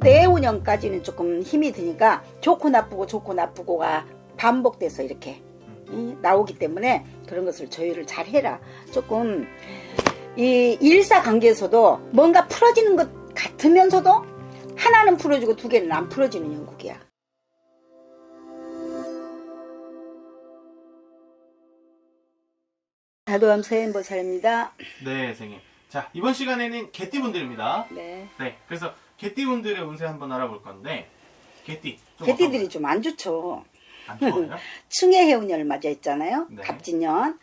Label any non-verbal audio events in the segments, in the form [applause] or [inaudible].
내후년까지는 조금 힘이 드니까 좋고 나쁘고 좋고 나쁘고가 반복돼서 이렇게 이, 나오기 때문에 그런 것을 조율을 잘 해라. 조금 이 일사 관계에서도 뭔가 풀어지는 것 같으면서도 하나는 풀어지고 두 개는 안 풀어지는 영국이야. 다도암 서현보살입니다. 네, 선생님. 자, 이번 시간에는 개띠분들입니다. 네. 네, 그래서 개띠분들의 운세 한번 알아볼 건데, 개띠. 좀 개띠들이 좀 안 좋죠. 안 좋아요? [laughs] 충의 해운년을 맞이했잖아요. 네. 갑진년.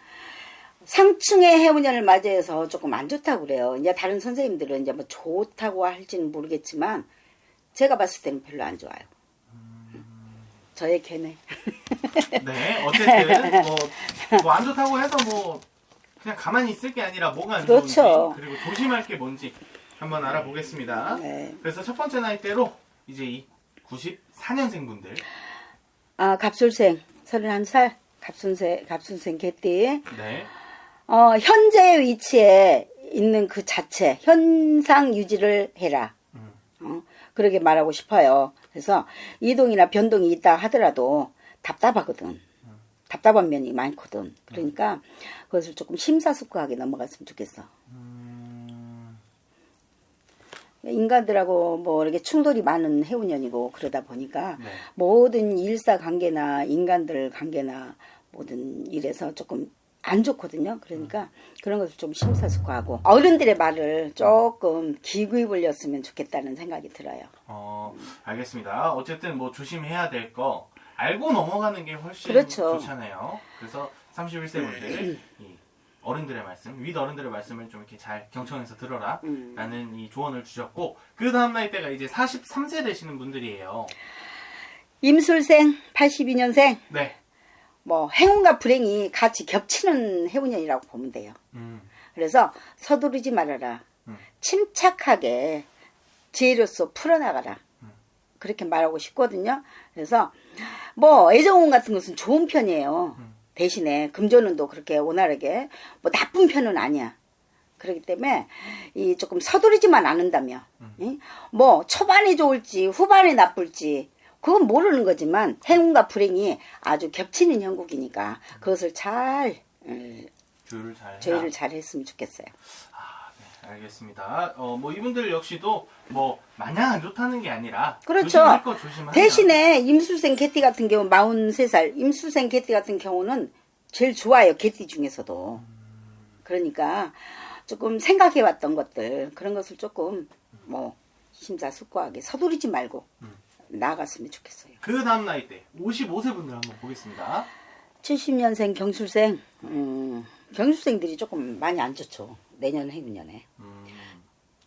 상충의 해운년을 맞이해서 조금 안 좋다고 그래요. 이제 다른 선생님들은 이제 뭐 좋다고 할지는 모르겠지만 제가 봤을 때는 별로 안 좋아요. 저의 견해. [laughs] 네, 어쨌든, 뭐, 뭐안 좋다고 해서 뭐, 그냥 가만히 있을 게 아니라 뭐가 안 그렇죠. 좋은지, 그리고 조심할 게 뭔지 한번 알아보겠습니다. 네. 그래서 첫 번째 나이대로 이제 이 94년생 분들. 아, 갑술생 31살 갑순생 갑순생 개띠. 네. 어, 현재 위치에 있는 그 자체 현상 유지를 해라. 음. 어, 그렇게 말하고 싶어요. 그래서 이동이나 변동이 있다 하더라도 답답하거든. 답답한 면이 많거든. 그러니까 그것을 조금 심사숙고하게 넘어갔으면 좋겠어. 음, 인간들하고 뭐 이렇게 충돌이 많은 해운년이고 그러다 보니까 네. 모든 일사 관계나 인간들 관계나 모든 일에서 조금 안 좋거든요. 그러니까 그런 것을 좀 심사숙고하고 어른들의 말을 조금 기구이 불렸으면 좋겠다는 생각이 들어요. 어, 알겠습니다. 어쨌든 뭐 조심해야 될 거 알고 넘어가는 게 훨씬 그렇죠. 좋잖아요. 그래서 31세 분들 [clears throat] 이 어른들의 말씀, 윗 어른들의 말씀을 좀 이렇게 잘 경청해서 들어라 음. 라는 이 조언을 주셨고 그 다음 나이 때가 이제 43세 되시는 분들이에요. 임술생 82년생 네. 뭐 행운과 불행이 같이 겹치는 해운년이라고 보면 돼요. 음, 그래서 서두르지 말아라. 음. 침착하게 지혜로서 풀어나가라. 그렇게 말하고 싶거든요. 그래서 뭐 애정운 같은 것은 좋은 편이에요. 대신에 금전운도 그렇게 원활하게 뭐 나쁜 편은 아니야. 그렇기 때문에 이 조금 서두르지만 않는다면 이? 뭐 초반이 좋을지 후반이 나쁠지 그건 모르는 거지만 행운과 불행이 아주 겹치는 형국이니까 그것을 잘 음, 조율을 잘 조율을. 잘 했으면 좋겠어요. 알겠습니다. 어, 뭐 이분들 역시도 뭐 마냥 안 좋다는 게 아니라 그렇죠. 조심할 거 조심한다. 대신에 임수생 개띠 같은 경우 43살 임수생 개띠 같은 경우는 제일 좋아요 개띠 중에서도 그러니까 조금 생각해 왔던 것들 그런 것을 조금 뭐 심사숙고하게 서두르지 말고 나아갔으면 좋겠어요 그 다음 나이 때 55세 분들 한번 보겠습니다. 70년생 경술생 음, 경술생들이 조금 많이 안 좋죠 내년 해운년에 음,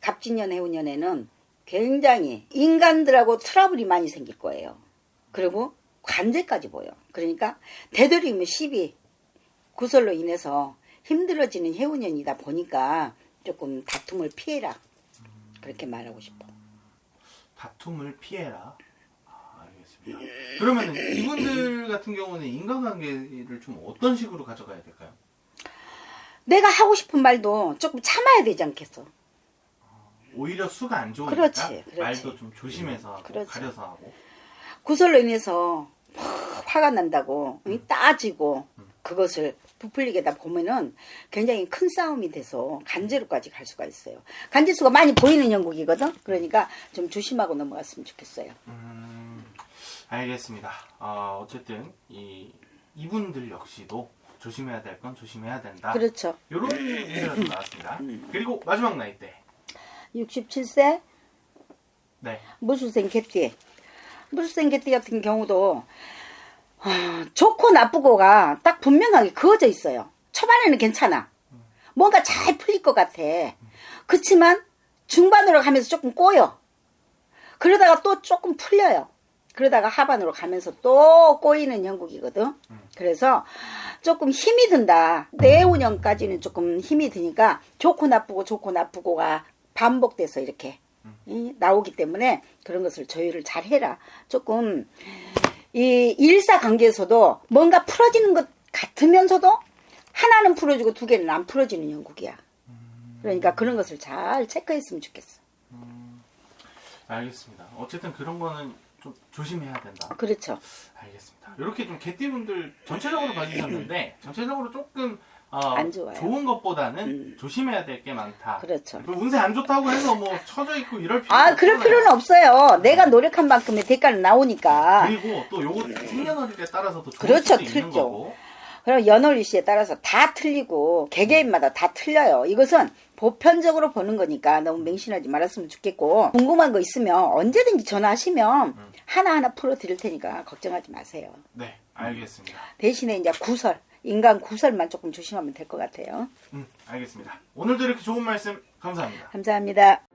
갑진년 해운년에는 굉장히 인간들하고 트러블이 많이 생길 거예요. 그리고 관제까지 보여. 그러니까 되도록이면 시비, 구설로 인해서 힘들어지는 해운년이다 보니까 조금 다툼을 피해라. 그렇게 말하고 싶어. 다툼을 피해라. 아, 알겠습니다. 그러면 이분들 같은 경우는 인간관계를 좀 어떤 식으로 가져가야 될까요? 내가 하고 싶은 말도 조금 참아야 되지 않겠어. 오히려 수가 안 좋으니까 그렇지, 그렇지. 말도 좀 조심해서 하고 그렇지. 가려서 하고 구설로 인해서 막 화가 난다고 이 따지고 그것을 부풀리게다 보면은 굉장히 큰 싸움이 돼서 간제로까지 갈 수가 있어요. 간제수가 많이 보이는 영국이거든. 그러니까 좀 조심하고 넘어갔으면 좋겠어요. 음, 알겠습니다. 아, 어쨌든 이 이분들 역시도 조심해야 될 건 조심해야 된다. 그렇죠. 이런 좀 나왔습니다. 그리고 마지막 나이 때. 67세 네. 무술생 개띠. 무술생 개띠 같은 경우도 아, 좋고 나쁘고가 딱 분명하게 그어져 있어요. 초반에는 괜찮아. 뭔가 잘 풀릴 것 같아. 그렇지만 중반으로 가면서 조금 꼬여. 그러다가 또 조금 풀려요. 그러다가 하반으로 가면서 또 꼬이는 형국이거든. 그래서 조금 힘이 든다. 내후년까지는 조금 힘이 드니까 좋고 나쁘고 좋고 나쁘고가 반복돼서 이렇게 이, 나오기 때문에 그런 것을 조율을 잘 해라. 조금 이 일사 관계에서도 뭔가 풀어지는 것 같으면서도 하나는 풀어지고 두 개는 안 풀어지는 형국이야. 그러니까 그런 것을 잘 체크했으면 좋겠어. 알겠습니다. 어쨌든 그런 거는 좀 조심해야 된다. 그렇죠. 알겠습니다. 이렇게 좀 개띠분들 전체적으로 봐주셨는데 전체적으로 조금 어, 안 좋아요. 좋은 것보다는 음. 조심해야 될 게 많다. 그렇죠. 그 운세 안 좋다고 해서 뭐 처져 있고 이럴 필요 아, 그럴 필요는 없어요. 내가 노력한 만큼의 대가는 나오니까. 그리고 또 요거 생년월일에 따라서도 좋을 그렇죠, 수도 있는 틀죠. 거고. 그럼 연월일시에 따라서 다 틀리고 개개인마다 다 틀려요. 이것은 보편적으로 보는 거니까 너무 맹신하지 말았으면 좋겠고 궁금한 거 있으면 언제든지 전화하시면 음. 하나하나 풀어드릴 테니까 걱정하지 마세요. 네, 알겠습니다. 대신에 이제 구설, 인간 구설만 조금 조심하면 될 것 같아요. 음, 알겠습니다. 오늘도 이렇게 좋은 말씀 감사합니다. 감사합니다.